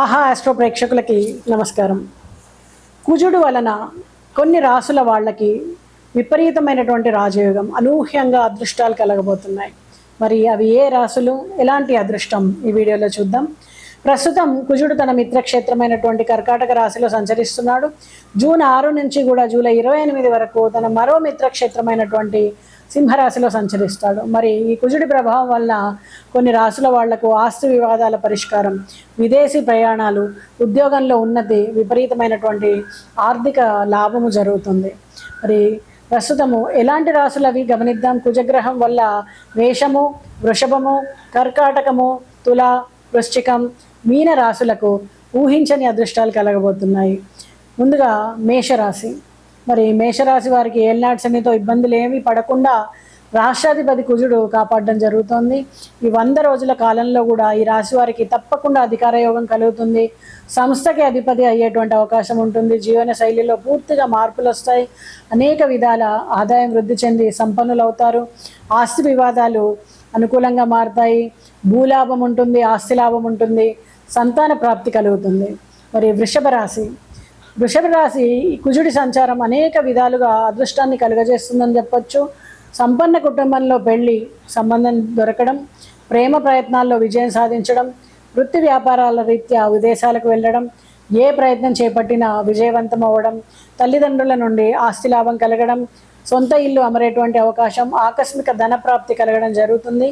ఆహా ఆస్ట్రో ప్రేక్షకులకి నమస్కారం. కుజుడు వలన కొన్ని రాసుల వాళ్ళకి విపరీతమైనటువంటి రాజయోగం అనూహ్యంగా అదృష్టాలు కలగబోతున్నాయి. మరి అవి ఏ రాసులు? ఎలాంటి అదృష్టం? ఈ వీడియోలో చూద్దాం. ప్రస్తుతం కుజుడు తన మిత్రక్షేత్రమైనటువంటి కర్కాటక రాశిలో సంచరిస్తున్నాడు. జూన్ ఆరు నుంచి కూడా జూలై ఇరవై ఎనిమిది వరకు తన మరో మిత్రక్షేత్రమైనటువంటి సింహరాశిలో సంచరిస్తాడు. మరి ఈ కుజుడి ప్రభావం వల్ల కొన్ని రాశుల వాళ్ళకు ఆస్తి వివాదాల పరిష్కారం విదేశీ ప్రయాణాలు ఉద్యోగంలో ఉన్నతి విపరీతమైనటువంటి ఆర్థిక లాభము జరుగుతుంది. మరి ప్రస్తుతము ఎలాంటి రాసులు అవి గమనిద్దాం. కుజగ్రహం వల్ల వేషము వృషభము కర్కాటకము తుల వృశ్చికం మీన రాశులకు ఊహించని అదృష్టాలు కలగబోతున్నాయి. ముందుగా మేషరాశి. మరి మేషరాశి వారికి ఏళ్ళనాటి శనితో ఇబ్బందులు ఏమీ పడకుండా రాష్ట్రాధిపతి కుజుడు కాపాడడం జరుగుతోంది. ఈ వంద రోజుల కాలంలో కూడా ఈ రాశి వారికి తప్పకుండా అధికార యోగం కలుగుతుంది. సంస్థకి అధిపతి అయ్యేటువంటి అవకాశం ఉంటుంది. జీవన శైలిలో పూర్తిగా మార్పులు వస్తాయి. అనేక విధాల ఆదాయం వృద్ధి చెంది సంపన్నులు అవుతారు ఆస్తి వివాదాలు అనుకూలంగా మారుతాయి. భూలాభం ఉంటుంది ఆస్తి లాభం ఉంటుంది. సంతాన ప్రాప్తి కలుగుతుంది. మరి వృషభ రాశి. వృషభ రాశి ఈ కుజుడి సంచారం అనేక విధాలుగా అదృష్టాన్ని కలుగజేస్తుందని చెప్పొచ్చు. సంపన్న కుటుంబంలో పెళ్ళి సంబంధం దొరకడం ప్రేమ ప్రయత్నాల్లో విజయం సాధించడం వృత్తి వ్యాపారాల రీత్యా విదేశాలకు వెళ్ళడం ఏ ప్రయత్నం చేపట్టినా విజయవంతం అవ్వడం తల్లిదండ్రుల నుండి ఆస్తి లాభం కలగడం సొంత ఇల్లు అమరేటువంటి అవకాశం ఆకస్మిక ధన ప్రాప్తి కలగడం జరుగుతుంది.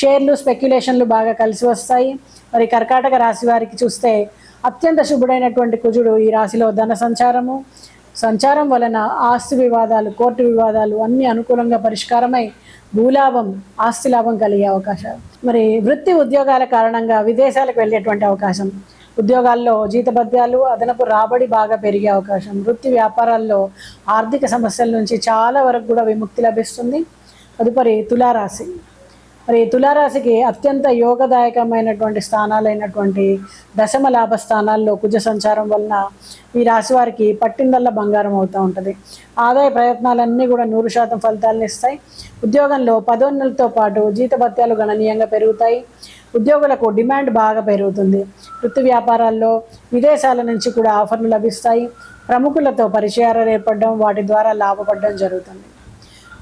షేర్లు స్పెక్యులేషన్లు బాగా కలిసి వస్తాయి. మరి కర్కాటక రాశి వారికి చూస్తే అత్యంత శుభుడైనటువంటి కుజుడు ఈ రాశిలో ధన సంచారము. సంచారం వలన ఆస్తి వివాదాలు కోర్టు వివాదాలు అన్ని అనుకూలంగా పరిష్కారమై భూలాభం ఆస్తి లాభం కలిగే అవకాశాలు మరి వృత్తి ఉద్యోగాల కారణంగా విదేశాలకు వెళ్ళేటువంటి అవకాశం. ఉద్యోగాల్లో జీతభత్యాలు అదనపు రాబడి బాగా పెరిగే అవకాశం. వృత్తి వ్యాపారాల్లో ఆర్థిక సమస్యల నుంచి చాలా వరకు కూడా విముక్తి లభిస్తుంది. తదుపరి తులారాశి. మరి తులారాశికి అత్యంత యోగదాయకమైనటువంటి స్థానాలైనటువంటి దశమ లాభ స్థానాల్లో కుజ సంచారం వలన ఈ రాశి వారికి పట్టిందల్లా బంగారం అవుతూ ఉంటుంది. ఆదాయ ప్రయత్నాలన్నీ కూడా నూరు శాతం ఫలితాలను ఇస్తాయి. ఉద్యోగంలో పదోన్నలతో పాటు జీతభత్యాలు గణనీయంగా పెరుగుతాయి. ఉద్యోగులకు డిమాండ్ బాగా పెరుగుతుంది. వృత్తి వ్యాపారాల్లో విదేశాల నుంచి కూడా ఆఫర్లు లభిస్తాయి. ప్రముఖులతో పరిచయాలు ఏర్పడడం వాటి ద్వారా లాభపడడం జరుగుతుంది.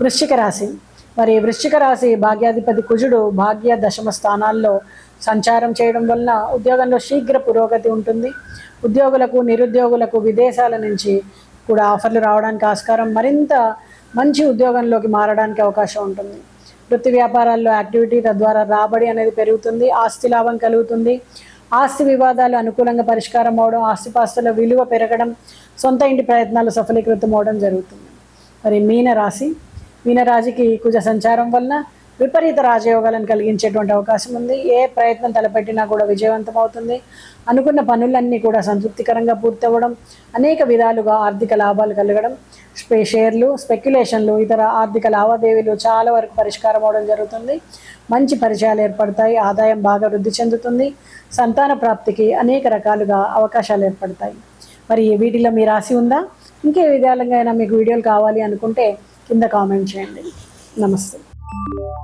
వృశ్చిక రాశి. మరి వృశ్చిక రాశి భాగ్యాధిపతి కుజుడు భాగ్య దశమ స్థానాల్లో సంచారం చేయడం వలన ఉద్యోగంలో శీఘ్ర పురోగతి ఉంటుంది. ఉద్యోగులకు నిరుద్యోగులకు విదేశాల నుంచి కూడా ఆఫర్లు రావడానికి ఆస్కారం మరింత మంచి ఉద్యోగంలోకి మారడానికి అవకాశం ఉంటుంది. వృత్తి వ్యాపారాల్లో యాక్టివిటీ తద్వారా రాబడి అనేది పెరుగుతుంది ఆస్తి లాభం కలుగుతుంది. ఆస్తి వివాదాలు అనుకూలంగా పరిష్కారం అవడం ఆస్తిపాస్తుల విలువ పెరగడం సొంత ఇంటి ప్రయత్నాలు సఫలీకృతం అవడం జరుగుతుంది. మరి మీన రాశి మీనరాశికి కుజ సంచారం వలన విపరీత రాజయోగాలను కలిగించేటువంటి అవకాశం ఉంది. ఏ ప్రయత్నం తలపెట్టినా కూడా విజయవంతం అవుతుంది. అనుకున్న పనులన్నీ కూడా సంతృప్తికరంగా పూర్తవ్వడం అనేక విధాలుగా ఆర్థిక లాభాలు కలగడం స్పే షేర్లు స్పెక్యులేషన్లు ఇతర ఆర్థిక లావాదేవీలు చాలా వరకు పరిష్కారం అవడం జరుగుతుంది. మంచి పరిచయాలు ఏర్పడతాయి. ఆదాయం బాగా వృద్ధి చెందుతుంది. సంతాన ప్రాప్తికి అనేక రకాలుగా అవకాశాలు ఏర్పడతాయి. మరి వీటిలో మీ రాశి ఉందా? ఇంకే విధాలుగా అయినా మీకు వీడియోలు కావాలి అనుకుంటే కింద కామెంట్ చేయండి. నమస్తే. you